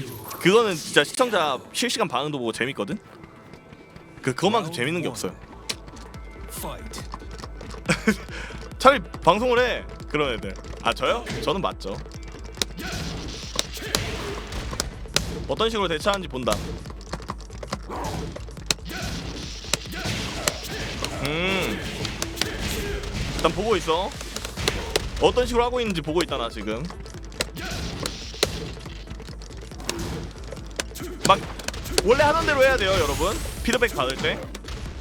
그, 그거는 진짜 시청자 실시간 반응도 보고 재밌거든. 그 그것만큼 재밌는 게 없어요. 차라리 방송을 해 그런 애들. 아 저요? 저는 맞죠. 어떤 식으로 대처하는지 본다. 음. 일단 보고 있어. 어떤 식으로 하고 있는지 보고 있다 나 지금. 막 원래 하던 대로 해야 돼요, 여러분. 피드백 받을 때.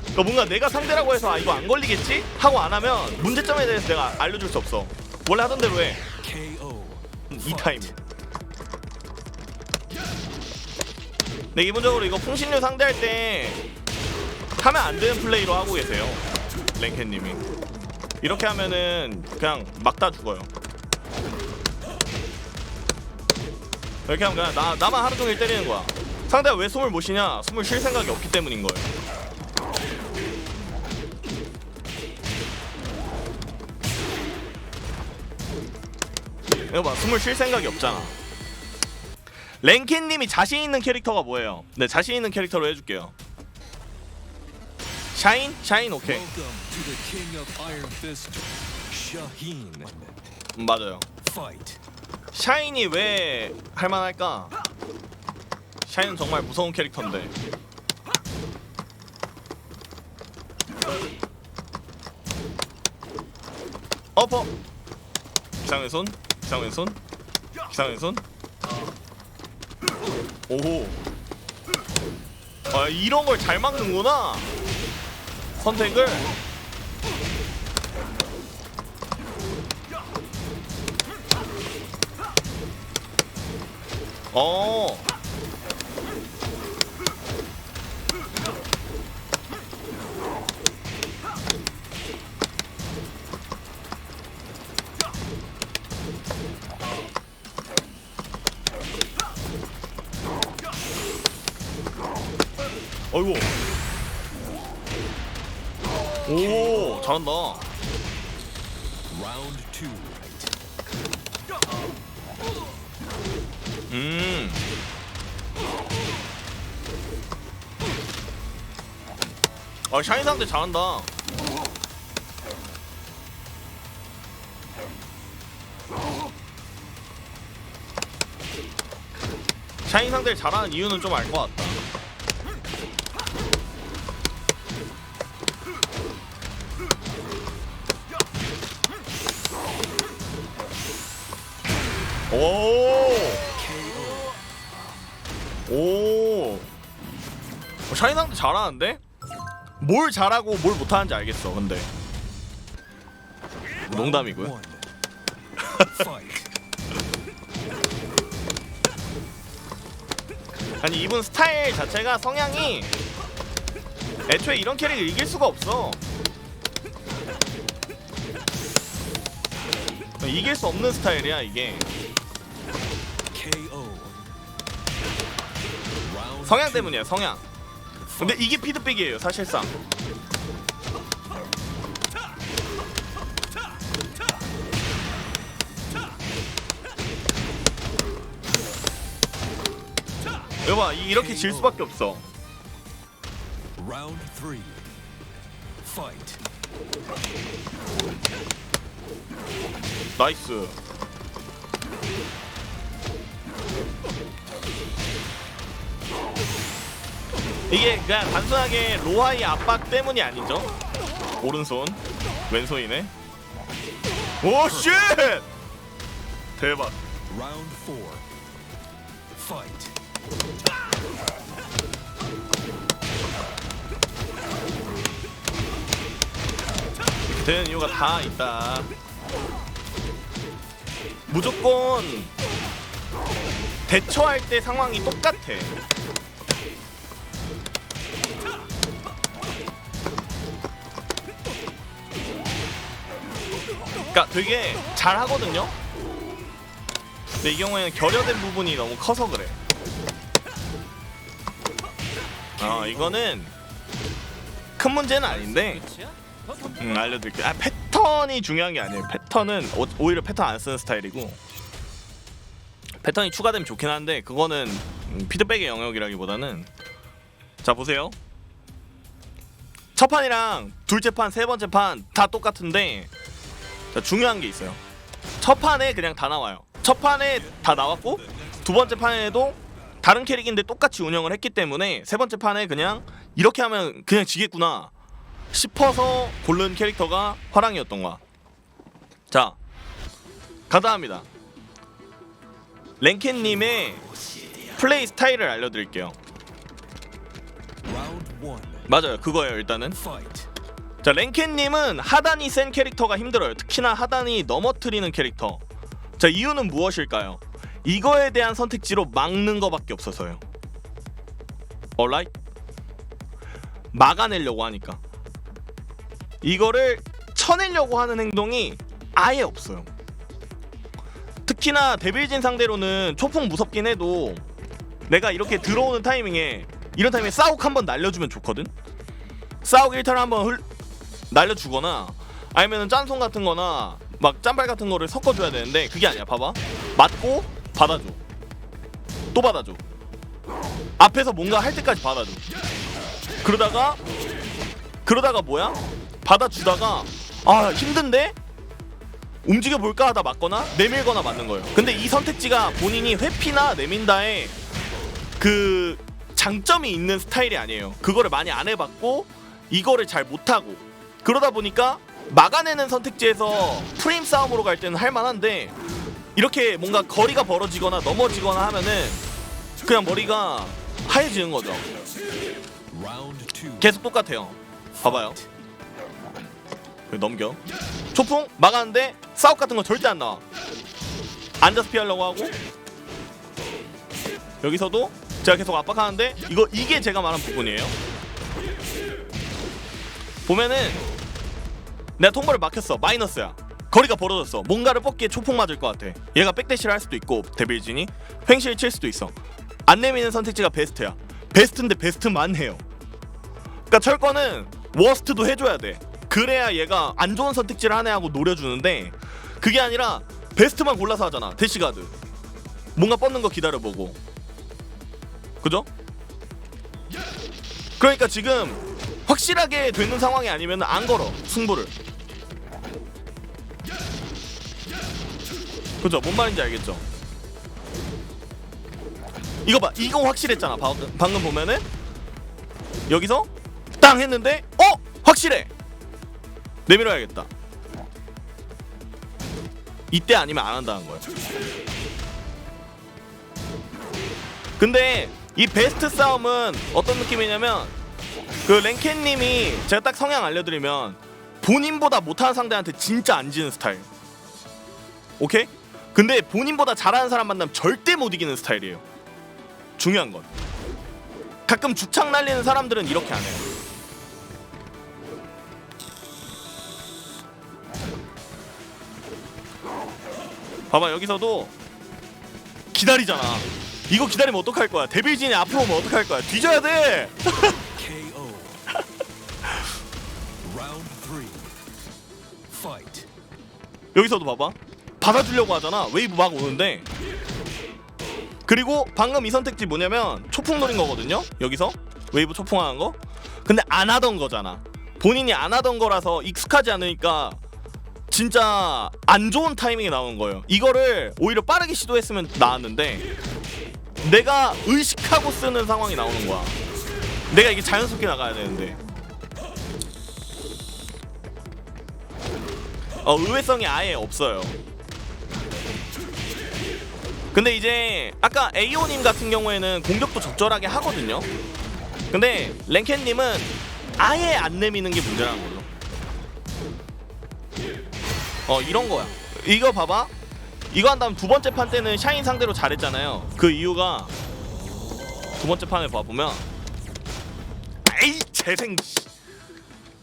그러니까 뭔가 내가 상대라고 해서 아 이거 안 걸리겠지 하고 안 하면 문제점에 대해서 내가 알려줄 수 없어. 원래 하던 대로 해. KO. 이 타임. 네 기본적으로 이거 풍신류 상대할 때 하면 안 되는 플레이로 하고 계세요. 랭켓님이 이렇게 하면은 그냥 막다 죽어요. 이렇게 하면 그냥 나 나만 하루 종일 때리는 거야. 상대가 왜 숨을 못 쉬냐? 숨을 쉴 생각이 없기 때문인 거예요. 이거 봐, 숨을 쉴 생각이 없잖아. 랭켄님이 자신 있는 캐릭터가 뭐예요? 네, 자신 있는 캐릭터로 해줄게요. 샤인? 샤인 오케이. 음, 맞아요. 샤인이 왜 할만할까? 샤인은 정말 무서운 캐릭터인데. 어퍼. 기상의 손, 기상의 손, 기상의 손. 오호. 아 이런 걸 잘 막는구나. 선택을. 어. 어이구. 오, 잘한다. Round two. 음. 아, 샤인 상대 잘한다. 샤인 상대를 잘하는 이유는 좀 알 것 같다. 오! 오. 잘하는데? 뭘 잘하고 뭘 못하는지 알겠어. 근데 농담이고요. One. Fight. 아니 이분 스타일 자체가 성향이 애초에 이런 캐릭을 이길 수가 없어. 이길 수 없는 스타일이야 이게. 성향. 때문이야 성향. 근데 이게 피드백이에요 사실상. 이거 봐 이- 이렇게 질 수밖에 없어. Round three. Fight. 나이스. 이게 그냥 단순하게 로하이 압박 때문이 아니죠? 오른손, 왼손이네. 오 쉣! 대박. 되는 이유가 다 있다. 무조건 대처할 때 상황이 똑같아. 그러니까 되게 잘 하거든요. 근데 이 경우에는 결여된 부분이 너무 커서 그래. 아 이거는 큰 문제는 아닌데 음, 알려드릴게. 아 패턴이 중요한 게 아니에요. 패턴은 오, 오히려 패턴 안 쓰는 스타일이고 패턴이 추가되면 좋긴 한데 그거는 음, 피드백의 영역이라기보다는 자 보세요 첫 판이랑 둘째 판, 세 번째 판 다 똑같은데 자, 중요한 게 있어요. 첫 판에 그냥 다 나와요. 첫 판에 다 나왔고 두 번째 판에도 다른 캐릭인데 똑같이 운영을 했기 때문에 세 번째 판에 그냥 이렇게 하면 그냥 지겠구나 싶어서 고른 캐릭터가 화랑이었던 거야. 자 가다 합니다. 랭켄님의 플레이 스타일을 알려드릴게요. 맞아요. 그거예요 일단은. 자 랭켄님은 하단이 센 캐릭터가 힘들어요. 특히나 하단이 넘어뜨리는 캐릭터. 자 이유는 무엇일까요? 이거에 대한 선택지로 막는 거밖에 없어서요. 얼라이 막아내려고 하니까. 이거를 쳐내려고 하는 행동이 아예 없어요. 특히나 데빌진 상대로는 초풍 무섭긴 해도 내가 이렇게 들어오는 타이밍에 이런 타이밍에 싸욱 한번 날려주면 좋거든? 싸욱 1타를 한번 흘, 날려주거나 아니면은 짠송 같은 거나 막 짠발 같은 거를 섞어줘야 되는데 그게 아니야. 봐봐. 맞고 받아줘. 또 받아줘. 앞에서 뭔가 할 때까지 받아줘. 그러다가 그러다가 뭐야? 받아주다가 아 힘든데? 움직여 볼까 하다 맞거나 내밀거나 맞는 거예요. 근데 이 선택지가 본인이 회피나 내민다에 그 장점이 있는 스타일이 아니에요. 그거를 많이 안 해봤고 이거를 잘 못하고 그러다 보니까 막아내는 선택지에서 프레임 싸움으로 갈 때는 할만한데 이렇게 뭔가 거리가 벌어지거나 넘어지거나 하면은 그냥 머리가 하얘지는 거죠. 계속 똑같아요. 봐봐요. 넘겨. 초풍 막았는데 싸움 같은 거 절대 안 나와. 앉아서 피하려고 하고. 여기서도 제가 계속 압박하는데 이거 이게 제가 말한 부분이에요. 보면은 내가 통보를 막혔어. 마이너스야. 거리가 벌어졌어. 뭔가를 뽑기에 초풍 맞을 것 같아. 얘가 백대시를 할 수도 있고 데빌진이 횡실 칠 수도 있어. 안 내미는 선택지가 베스트야. 베스트인데 베스트만 해요. 그러니까 철거는 워스트도 해줘야 돼. 그래야 얘가 안 좋은 선택지를 하네 하고 노려주는데 그게 아니라 베스트만 골라서 하잖아. 대시가드. 뭔가 뻗는 거 기다려보고. 그죠? 그러니까 지금 확실하게 되는 상황이 아니면 안 걸어 승부를. 그죠? 뭔 말인지 알겠죠? 이거 봐 이거 확실했잖아 방금, 방금 보면은? 여기서? 땅 했는데? 어? 확실해! 내밀어야겠다. 이때 아니면 안 한다는 거야 근데 이 베스트 싸움은 어떤 느낌이냐면 그 랭켄님이 제가 딱 성향 알려드리면 본인보다 못하는 상대한테 진짜 안 지는 스타일. 오케이? 근데 본인보다 잘하는 사람 만나면 절대 못 이기는 스타일이에요. 중요한 건. 가끔 죽창 날리는 사람들은 이렇게 안 해요 봐봐 여기서도 기다리잖아. 이거 기다리면 어떡할 거야? 데빌진이 앞으로 오면 어떡할 거야? 뒤져야 돼 여기서도 봐봐. 받아주려고 하잖아. 웨이브 막 오는데. 그리고 방금 이 선택지 뭐냐면 초풍 노린 거거든요? 여기서? 웨이브 초풍하는 거? 근데 안 하던 거잖아. 본인이 안 하던 거라서 익숙하지 않으니까 진짜 안 좋은 타이밍에 나오는 거예요. 이거를 오히려 빠르게 시도했으면 나았는데 내가 의식하고 쓰는 상황이 나오는 거야. 내가 이게 자연스럽게 나가야 되는데 어 의외성이 아예 없어요. 근데 이제 아까 에이오님 같은 경우에는 공격도 적절하게 하거든요. 근데 랭켄님은 아예 안 내미는 게 문제라는 거죠. 어 이런 거야. 이거 봐봐. 이거 한 다음 두 번째 판 때는 샤인 상대로 잘했잖아요. 그 이유가 두 번째 판을 봐보면 에이 재생 씨.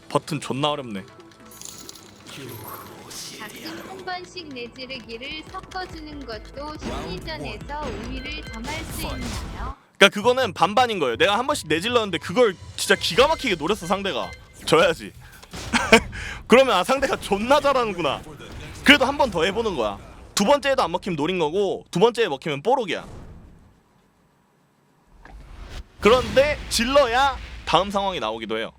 버튼 존나 어렵네. 가끔 한 번씩 내지르기를 섞어주는 것도 심리전에서 우위를 점할 수 있나요? 그러니까 그거는 반반인 거예요. 내가 한 번씩 내질렀는데 그걸 진짜 기가 막히게 노렸어 상대가. 져야지. 그러면 아 상대가 존나 잘하는구나. 그래도 한 번 더 해보는 거야. 두 번째에도 안 먹히면 노린 거고 두 번째에 먹히면 뽀록이야. 그런데 질러야 다음 상황이 나오기도 해요.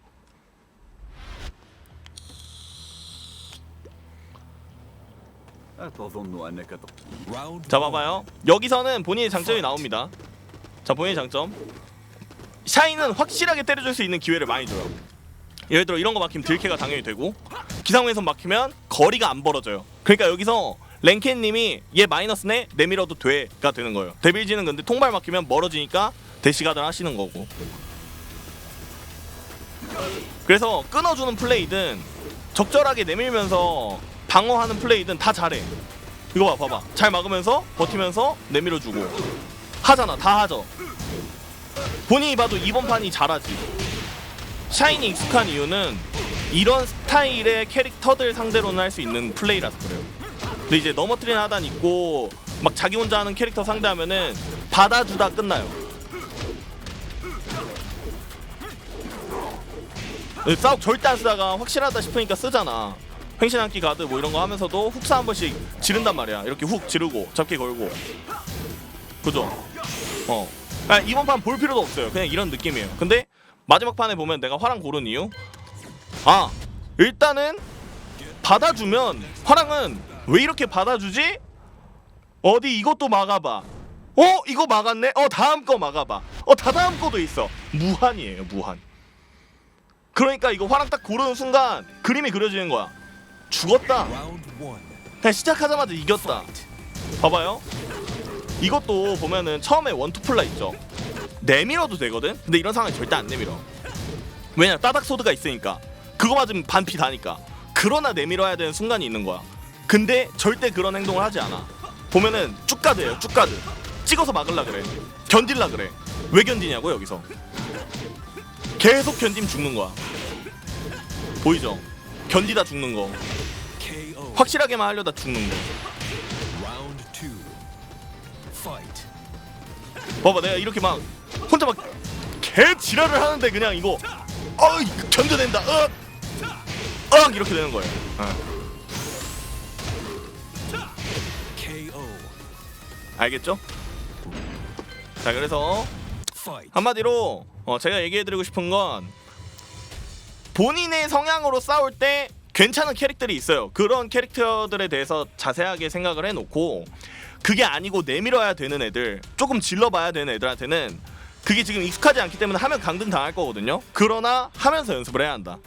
자 봐봐요. 여기서는 본인의 장점이 나옵니다. 자 본인의 장점. 샤이는 확실하게 때려줄 수 있는 기회를 많이 줘요. 예를 들어 이런 거 막히면 딜캐가 당연히 되고 기상에선 막히면 거리가 안 벌어져요. 그러니까 여기서 랭켄님이 얘 마이너스네 내밀어도 돼가 되는 거예요. 데빌지는 근데 통발 막히면 멀어지니까 대시가들 하시는 거고. 그래서 끊어주는 플레이든 적절하게 내밀면서 방어하는 플레이든 다 잘해. 이거 봐, 봐봐. 잘 막으면서 버티면서 내밀어주고 하잖아, 다 하죠. 본인이 봐도 이번 판이 잘하지. 샤이니 익숙한 이유는 이런 스타일의 캐릭터들 상대로는 할 수 있는 플레이라서 그래요. 근데 이제 넘어뜨리는 하단 있고 막 자기 혼자 하는 캐릭터 상대하면은 받아주다 끝나요. 싸움 절대 안 쓰다가 확실하다 싶으니까 쓰잖아. 횡신 한끼 가드 뭐 이런 거 하면서도 훅사 한 번씩 지른단 말이야. 이렇게 훅 지르고 잡기 걸고. 그죠? 어. 아, 이번 판 볼 필요도 없어요. 그냥 이런 느낌이에요. 근데 마지막 판에 보면 내가 화랑 고른 이유? 아, 일단은 받아주면 화랑은 왜 이렇게 받아주지? 어디 이것도 막아봐. 어 이거 막았네. 어 다음 거 막아봐. 어 다다음 거도 있어. 무한이에요 무한. 그러니까 이거 화랑 딱 고르는 순간 그림이 그려지는 거야. 죽었다. 그냥 시작하자마자 이겼다. 봐봐요. 이것도 보면은 처음에 원투 플라 있죠. 내밀어도 되거든. 근데 이런 상황에 절대 안 내밀어. 왜냐 따닥 소드가 있으니까. 그거 맞으면 반피 다니까. 그러나 내밀어야 되는 순간이 있는 거야. 근데 절대 그런 행동을 하지 않아. 보면은 쭉 가드예요. 쭉 가드. 찍어서 막을라 그래. 견딜라 그래. 왜 견디냐고 여기서. 계속 견디면 죽는 거야. 보이죠? 견디다 죽는 거. 확실하게만 하려다 죽는 거. Round two. Fight. 봐봐 내가 이렇게 막 혼자 막 개 지랄을 하는데 그냥 이거 어 견뎌낸다 어, 어 이렇게 되는 거예요. 어. 알겠죠? 자 그래서. 한마디로 어, 제가 얘기해드리고 싶은 건 본인의 성향으로 싸울 때 괜찮은 캐릭터들이 있어요. 그런 캐릭터들에 대해서 자세하게 생각을 해놓고 그게 아니고 내밀어야 되는 애들, 조금 질러봐야 되는 애들한테는 그게 지금 익숙하지 않기 때문에 하면 강등 당할 거거든요. 그러나 하면서 연습을 해야 한다.